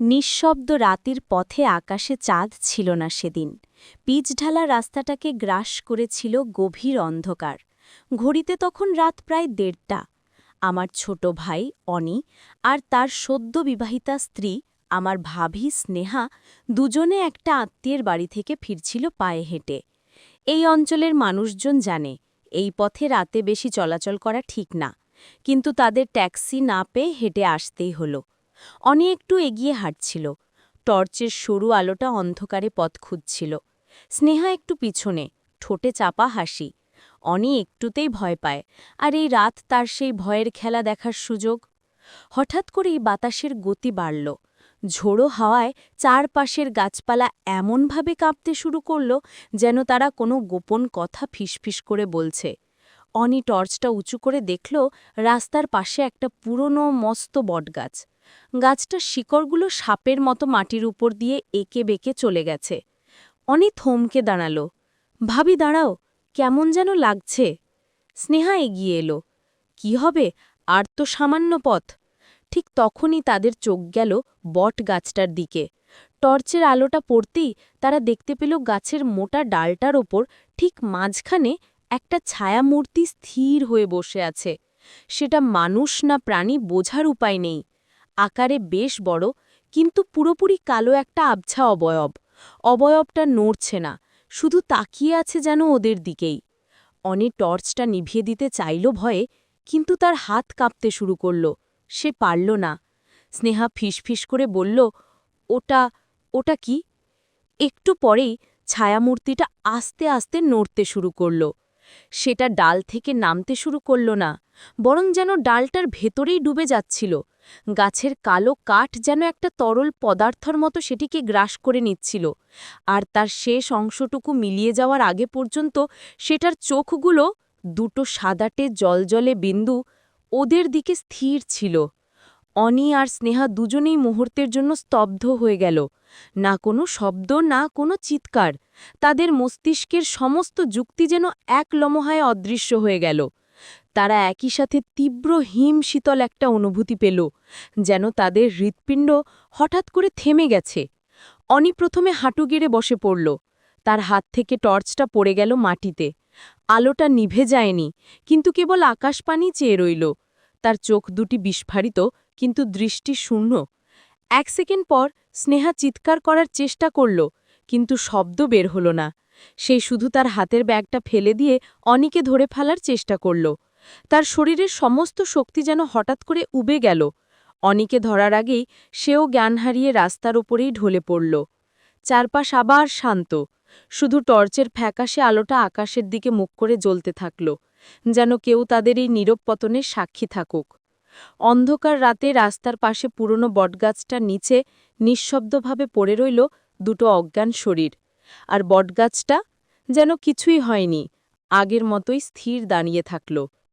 নিঃশব্দ রাতের পথে আকাশে চাঁদ ছিল না সেদিন। পিচঢালা রাস্তাটাকে গ্রাস করেছিল গভীর অন্ধকার। ঘড়িতে তখন রাত প্রায় দেড়টা। আমার ছোট ভাই, অনি, আর তার সদ্য বিবাহিতা স্ত্রী, আমার ভাবি স্নেহা, দুজনে একটা আত্মীয়ের বাড়ি থেকে ফিরছিল পায়ে হেঁটে। এই অঞ্চলের মানুষজন জানে, এই পথে রাতে বেশি চলাচল করা ঠিক না। কিন্তু তাদের ট্যাক্সি না পেয়ে হেঁটে আসতেই হলো। অনি একটু এগিয়ে হাঁটছিল। টর্চের সরু আলোটা অন্ধকারে পথ খুঁজছিল। স্নেহা একটু পিছনে, ঠোঁটে চাপা হাসি। অনি একটুতেই ভয় পায়, আর এই রাত তার সেই ভয়ের খেলা দেখার সুযোগ? হঠাৎ করেই বাতাসের গতি বাড়ল। ঝোড়ো হাওয়ায় চারপাশের গাছপালা এমনভাবে কাঁপতে শুরু করল যেন তারা কোনো গোপন কথা ফিসফিস করে বলছে। অনি টর্চটা উঁচু করে দেখল রাস্তার পাশে একটা পুরনো মস্ত বটগাছ। গাছটার শিকড়গুলো সাপের মতো মাটির উপর দিয়ে একে বেঁকে চলে গেছে। অনি থমকে দাঁড়াল। ভাবি, দাঁড়াও, কেমন যেন লাগছে। স্নেহা এগিয়ে এলো। কি হবে? আর তো সামান্য পথ। ঠিক তখনই তাদের চোখ গেল বট গাছটার দিকে। টর্চের আলোটা পড়তেই তারা দেখতে পেল গাছের মোটা ডালটার ওপর ঠিক মাঝখানে একটা ছায়ামূর্তি স্থির হয়ে বসে আছে। সেটা মানুষ না প্রাণী বোঝার উপায় নেই। আকারে বেশ বড়, কিন্তু পুরোপুরি কালো একটা আবছা অবয়ব। অবয়বটা নড়ছে না, শুধু তাকিয়ে আছে যেন ওদের দিকেই। অনে টর্চটা নিভিয়ে দিতে চাইল ভয়ে, কিন্তু তার হাত কাঁপতে শুরু করল। সে পারল না। স্নেহা ফিসফিস করে বলল, ওটা ওটা কি? একটু পরেই ছায়ামূর্তিটা আস্তে আস্তে নড়তে শুরু করল। সেটা ডাল থেকে নামতে শুরু করল না, বরং যেন ডালটার ভেতরেই ডুবে যাচ্ছিল। গাছের কালো কাঠ যেন একটা তরল পদার্থর মতো সেটিকে গ্রাস করে নিচ্ছিল, আর তার শেষ অংশটুকু মিলিয়ে যাওয়ার আগে পর্যন্ত সেটার চোখগুলো দুটো সাদাটে জলজলে বিন্দু ওদের দিকে স্থির ছিল। অনি আর স্নেহা দুজনেই মুহূর্তের জন্য স্তব্ধ হয়ে গেল। না কোনো শব্দ, না কোনো চিৎকার। তাদের মস্তিষ্কের সমস্ত যুক্তি যেন এক লমহায় অদৃশ্য হয়ে গেল। তারা একই সাথে তীব্র হিম শীতল একটা অনুভূতি পেল, যেন তাদের হৃৎপিণ্ড হঠাৎ করে থেমে গেছে। অনি প্রথমে হাঁটু গেড়ে বসে পড়ল। তার হাত থেকে টর্চটা পড়ে গেল মাটিতে। আলোটা নিভে যায়নি, কিন্তু কেবল আকাশপানি চেয়ে রইল। তার চোখ দুটি বিস্ফারিত কিন্তু দৃষ্টি শূন্য। এক সেকেন্ড পর স্নেহা চিৎকার করার চেষ্টা করল, কিন্তু শব্দ বের হল না। সেই শুধু তার হাতের ব্যাগটা ফেলে দিয়ে অনিকে ধরে ফেলার চেষ্টা করল। তার শরীরের সমস্ত শক্তি যেন হঠাৎ করে উবে গেল। অনিকে ধরার আগেই সেও জ্ঞান হারিয়ে রাস্তার ওপরেই ঢলে পড়ল। চারপাশ আবার শান্ত। শুধু টর্চের ফ্যাকাশে আলোটা আকাশের দিকে মুখ করে জ্বলতে থাকল, যেন কেউ তাদের এই নীরব পতনের সাক্ষী থাকুক। অন্ধকার রাতে রাস্তার পাশে পুরনো বটগাছটার নিচে নিঃশব্দভাবে পড়ে রইল দুটো অজ্ঞান শরীর। আর বটগাছটা যেন কিছুই হয়নি, আগের মতোই স্থির দাঁড়িয়ে থাকল।